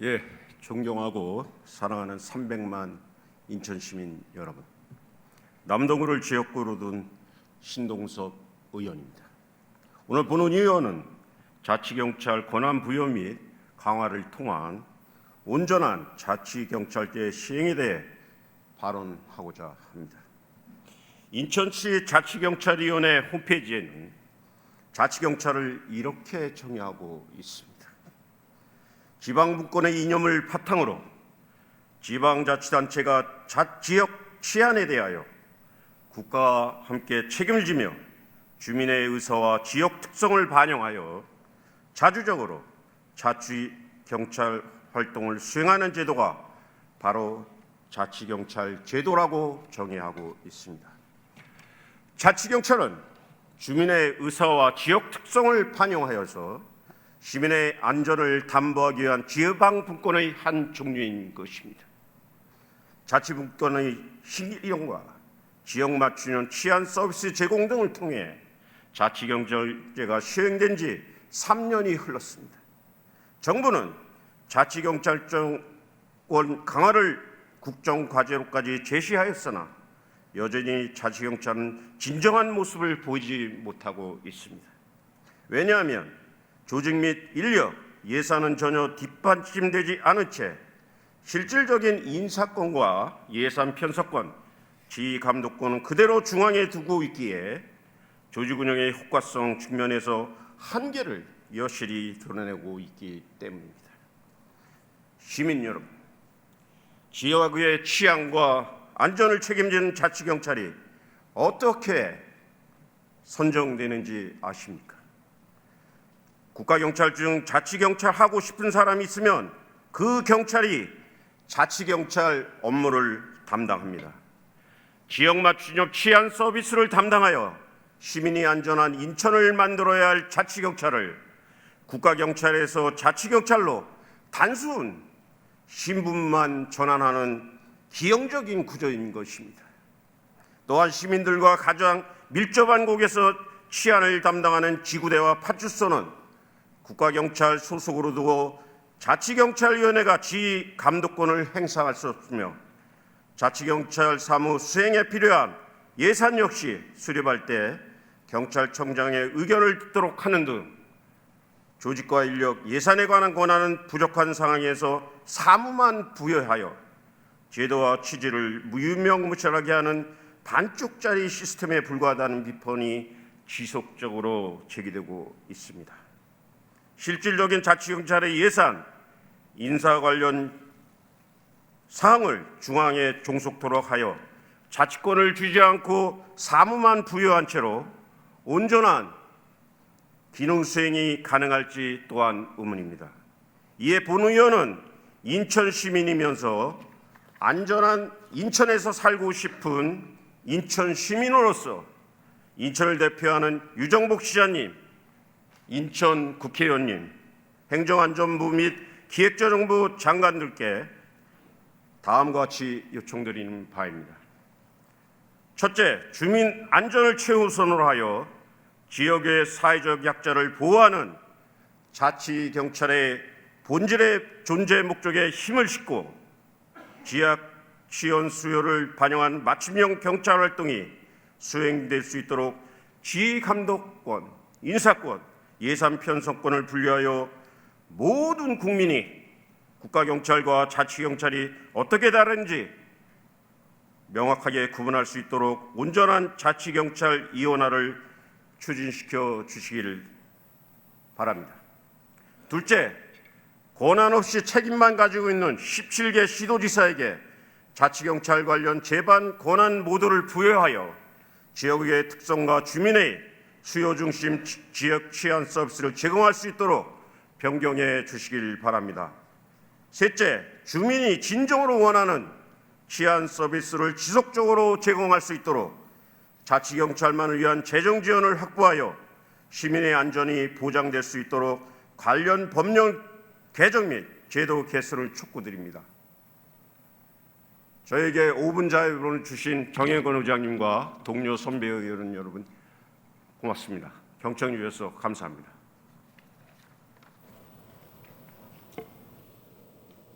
예, 존경하고 사랑하는 300만 인천 시민 여러분. 남동구를 지역구로 둔 신동섭 의원입니다. 오늘 보는 의원은 자치경찰 권한 부여 및 강화를 통한 온전한 자치경찰제 시행에 대해 발언하고자 합니다. 인천시 자치경찰위원회 홈페이지에는 자치경찰을 이렇게 정의하고 있습니다. 지방분권의 이념을 바탕으로 지방자치단체가 자, 지역 치안에 대하여 국가와 함께 책임을 지며 주민의 의사와 지역 특성을 반영하여 자주적으로 자치 경찰 활동을 수행하는 제도가 바로 자치 경찰 제도라고 정의하고 있습니다. 자치 경찰은 주민의 의사와 지역 특성을 반영하여서 시민의 안전을 담보하기 위한 지방 분권의 한 종류인 것입니다. 자치분권의 실용과 지역 맞춤형 치안 서비스 제공 등을 통해 자치경찰제가 시행된 지 3년이 흘렀습니다. 정부는 자치경찰권 강화를 국정과제로까지 제시하였으나 여전히 자치경찰은 진정한 모습을 보이지 못하고 있습니다. 왜냐하면 조직 및 인력, 예산은 전혀 뒷받침되지 않은 채 실질적인 인사권과 예산 편성권, 지휘 감독권은 그대로 중앙에 두고 있기에 조직 운영의 효과성 측면에서 한계를 여실히 드러내고 있기 때문입니다. 시민 여러분, 지역의 치안과 안전을 책임지는 자치경찰이 어떻게 선정되는지 아십니까? 국가경찰 중 자치경찰 하고 싶은 사람이 있으면 그 경찰이 자치경찰 업무를 담당합니다. 지역 맞춤형 치안 서비스를 담당하여 시민이 안전한 인천을 만들어야 할 자치경찰을 국가경찰에서 자치경찰로 단순 신분만 전환하는 기형적인 구조인 것입니다. 또한 시민들과 가장 밀접한 곳에서 치안을 담당하는 지구대와 파출소는 국가경찰 소속으로 두고 자치경찰위원회가 지휘 감독권을 행사할 수 없으며 자치경찰 사무 수행에 필요한 예산 역시 수립할 때 경찰청장의 의견을 듣도록 하는 등 조직과 인력, 예산에 관한 권한은 부족한 상황에서 사무만 부여하여 제도와 취지를 무유명무실하게 하는 반쪽짜리 시스템에 불과하다는 비판이 지속적으로 제기되고 있습니다. 실질적인 자치경찰의 예산, 인사 관련 사항을 중앙에 종속토록 하여 자치권을 주지 않고 사무만 부여한 채로 온전한 기능 수행이 가능할지 또한 의문입니다. 이에 본 의원은 인천 시민이면서 안전한 인천에서 살고 싶은 인천 시민으로서 인천을 대표하는 유정복 시장님, 인천 국회의원님, 행정안전부 및 기획재정부 장관들께 다음과 같이 요청드리는 바입니다. 첫째, 주민 안전을 최우선으로 하여 지역의 사회적 약자를 보호하는 자치 경찰의 본질의 존재 목적에 힘을 싣고 지역 지원 수요를 반영한 맞춤형 경찰 활동이 수행될 수 있도록 지휘 감독권, 인사권, 예산 편성권을 분리하여 모든 국민이 국가경찰과 자치경찰이 어떻게 다른지 명확하게 구분할 수 있도록 온전한 자치경찰 이원화를 추진시켜 주시기를 바랍니다. 둘째, 권한 없이 책임만 가지고 있는 17개 시도지사에게 자치경찰 관련 재반 권한 모두를 부여하여 지역의 특성과 주민의 수요 중심 지역 치안 서비스를 제공할 수 있도록 변경해 주시길 바랍니다. 셋째, 주민이 진정으로 원하는 치안 서비스를 지속적으로 제공할 수 있도록 자치경찰만을 위한 재정 지원을 확보하여 시민의 안전이 보장될 수 있도록 관련 법령 개정 및 제도 개선을 촉구드립니다. 저에게 5분 자유를 주신 정혜건 의장님과 동료 선배 의원 여러분 고맙습니다. 경청해 주셔서 감사합니다.